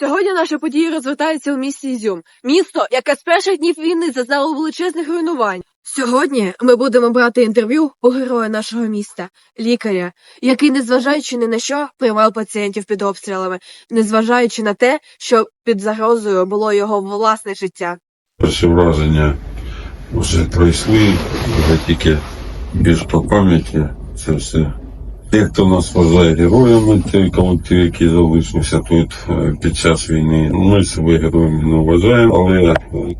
Сьогодні наша подія розвертається у місті Ізюм. Місто, яке з перших днів війни зазнало величезних руйнувань. Сьогодні ми будемо брати інтерв'ю у героя нашого міста, лікаря, який, незважаючи ні на що, приймав пацієнтів під обстрілами, незважаючи на те, що під загрозою було його власне життя. Перші враження вже пройшли, вже тільки більш по пам'яті це все. Ті, хто нас вважає героями, той колектив, який залишився тут е, під час війни, ми себе героями не вважаємо, але е,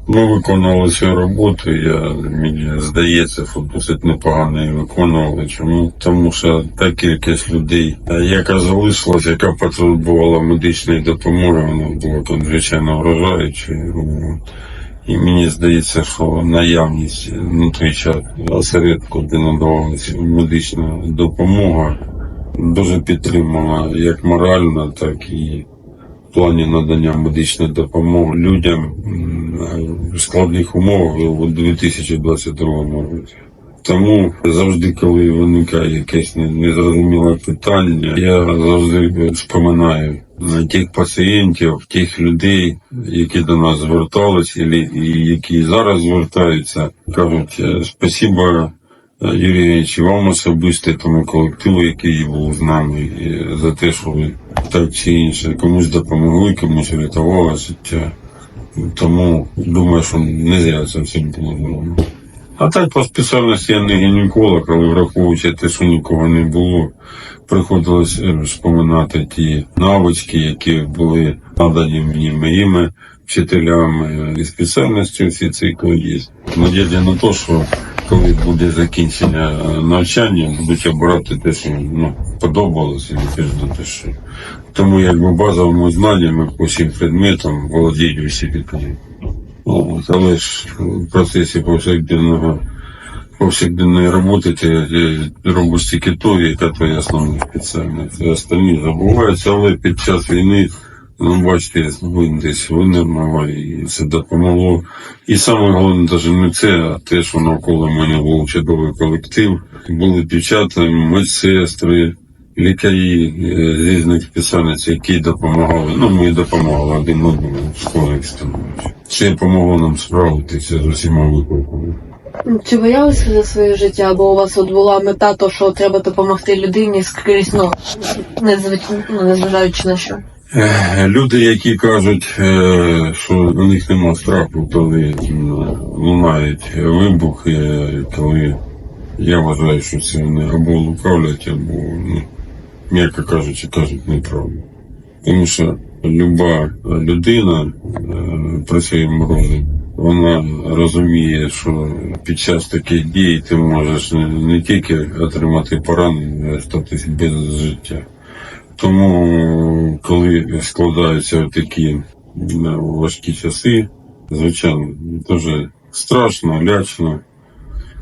ми виконували свою роботу. Я мені здається, що досить непогано її виконували. Чому? Тому що та кількість людей, е, яка залишилась, яка потребувала медичної допомоги, вона була надзвичайно вражаючою. І мені здається, що наявність на осередку, де надавалася медична допомога, дуже підтримала як морально, так і в плані надання медичної допомоги людям в складних умовах у 2022 році. Тому завжди, коли виникає якесь незрозуміле питання, я завжди вспоминаю на тих пацієнтів, тих людей, які до нас звертались, і, які зараз звертаються, кажуть е, спасіба. е, Юрій вам особисто тому колективу, який був з нами, за те, що ви так чи інше комусь допомогли, комусь врятували життя. Тому думаю, що не зря це все було зроблено. А так по спеціальності я не гінеколог, але враховуючи те, що нікого не було, приходилось е, вспоминати ті навички, які були надані мені моїми вчителями і спеціальності всі цикли є. Надія на те, що коли буде закінчення е, навчання, будуть обирати те, що ну, подобалося, теж те, що. Тому якби базовими знаннями по всім предметам володіють усі підприємства. От, але ж в процесі повсякденного повсякденної роботи ти е, робиш тільки то, яка твоя основна спеціальність. А Остальні забуваються, але під час війни, ну бачите, він десь винирнував і це допомогло. І саме головне навіть не це, а те, що навколо мене був чудовий колектив. Були дівчата, медсестри, лікарі е, з різних спеціальностей, які допомагали. Ну, ми допомагали один одному школі становищі. Це допомогло нам справитися з усіма викликами. Чи боялися за своє життя, бо у вас от була мета, то що треба допомогти людині скрізь, ну, ну, незважаючи на що? Люди, які кажуть, е, що у них нема страху, коли лунають вибухи, коли я вважаю, що це вони або лукавлять, або, ну, м'яко кажучи, кажуть неправду. Тому що люба людина е, при своєму розумі, вона розуміє, що під час таких дій ти можеш не, не тільки отримати поранення, а статись без життя. Тому, коли складаються такі е, важкі часи, звичайно, дуже страшно, лячно.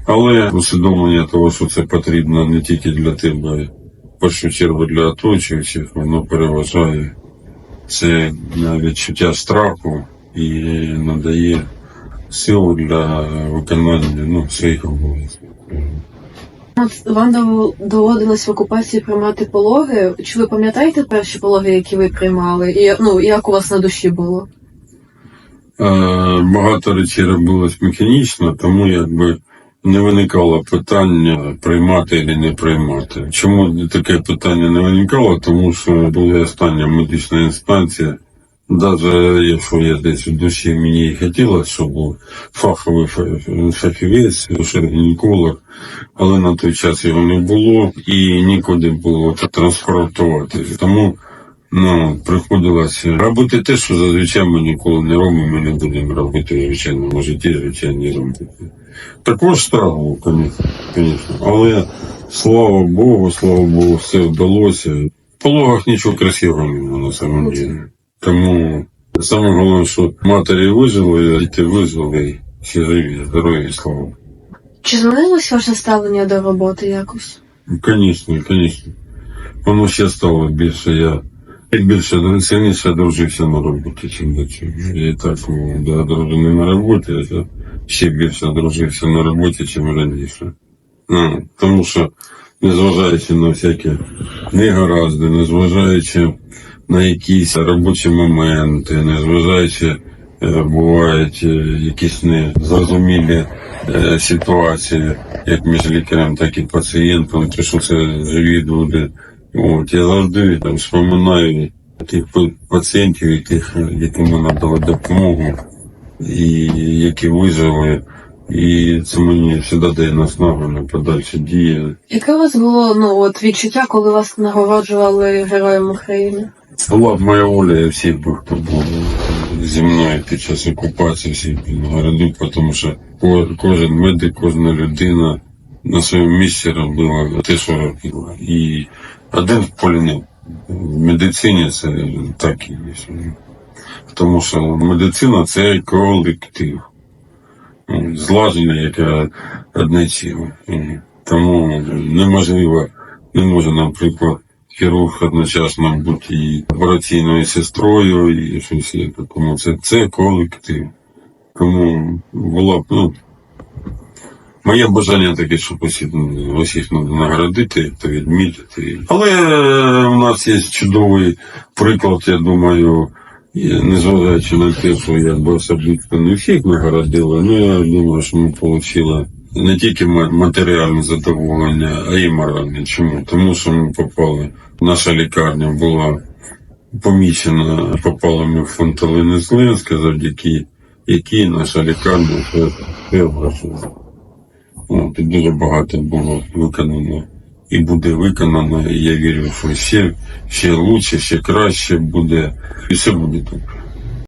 Але усвідомлення того, що це потрібно не тільки для тебе, в першу чергу для оточуючих, воно переважає це відчуття страху і надає силу для виконання ну, своїх обов'язків. От вам доводилось в окупації приймати пологи. Чи ви пам'ятаєте перші пологи, які ви приймали? І ну як у вас на душі було? Е, багато речей робилось механічно, тому якби не виникало питання приймати чи не приймати. Чому таке питання не виникало? Тому що була остання медична інстанція. Навіть якщо я десь в душі мені і хотілося, щоб був фаховий фа- фахівець, гінеколог, але на той час його не було і нікуди було транспортувати. Тому Ну, приходилося робити те, що зазвичай ми ніколи не робимо, ми не будемо робити в звичайному житті, звичайні робити. Також страх був, звісно. Але слава Богу, слава Богу, все вдалося. В пологах нічого красивого немає на самом деле. Тому саме головне, що матері вижили, а діти вижили, і всі живі, здорові, слава Богу. Чи змінилось ваше ставлення до роботи якось? Звісно, звісно. Воно ще стало більше. Я і більше сильніше дружився на роботі, чим до цього. Я і так ну, да, дружини на роботі, а ще більше дружився на роботі, чим раніше. Ну, тому що, незважаючи на всякі негаразди, незважаючи на якісь робочі моменти, незважаючи е, бувають е, якісь незрозумілі е, ситуації, як між лікарем, так і пацієнтом, тому що це живі люди. От, я завжди там вспоминаю тих па- пацієнтів, яких, яким ми надали допомогу, і які вижили. І це мені завжди дає наснагу на подальші дії. Яке у вас було ну от відчуття, коли вас нагороджували Героєм України? Була б моя воля, я всіх би, хто був зі мною під час окупації, всіх нагородив, тому що ко- кожен медик, кожна людина на своєму місці робила те, що робила. І один в полі. В медицині це так і є. Тому що медицина це колектив. Ну, Злаження, яке одне ціле. Тому неможливо, не може, наприклад, хірург одночасно бути і операційною сестрою, і щось є. Тому це, це колектив. Тому було б, ну, моє бажання таке, щоб усіх, усіх наградити та відмітити. Але е, у нас є чудовий приклад, я думаю, незважаючи на те, що я би особисто не всіх нагородили, ну я думаю, що ми отримали не тільки матеріальне задоволення, а й моральне. Чому? Тому що ми попали, наша лікарня була помічена попалами в фонталини Зеленська, завдяки якій наша лікарня все преобразила. От, і дуже багато було виконано і буде виконано. І я вірю, що ще, ще лучше, ще краще буде, і все буде добре.